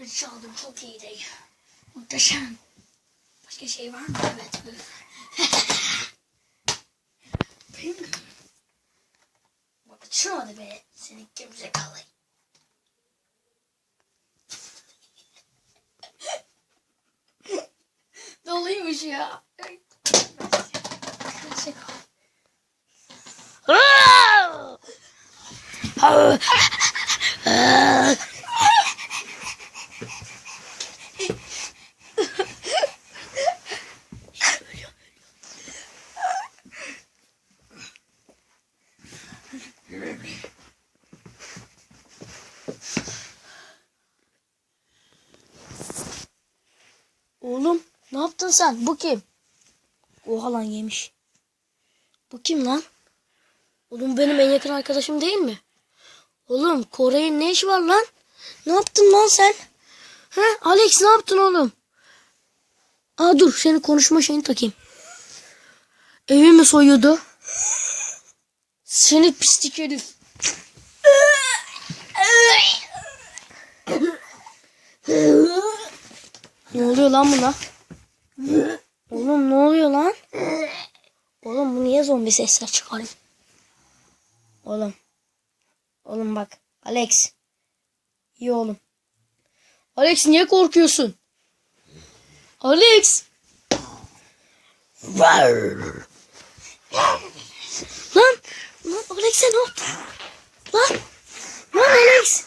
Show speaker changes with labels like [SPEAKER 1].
[SPEAKER 1] Bunları çaldım çok iyiydi. Muhteşem. Başka şey var mı? Evet. Pink. Bak şurada be. Seni kimse kalay. Doluymuş ya. Neyse.
[SPEAKER 2] Oğlum ne yaptın sen? Bu kim? Oha lan yemiş. Bu kim lan? Oğlum benim en yakın arkadaşım değil mi? Oğlum Kore'nin ne işi var lan? Ne yaptın lan sen? He Alex ne yaptın oğlum? Aa dur seni konuşma şeyini takayım. Evimi soyuyordu. Seni pislik herif. Ne oluyor lan buna? Oğlum ne oluyor lan? Oğlum bu niye zombi sesler çıkarıyor? Oğlum. Oğlum bak. Alex. İyi oğlum. Alex niye korkuyorsun? Alex. Lan. Lan Alex'e ne oldu? Lan. Lan Alex.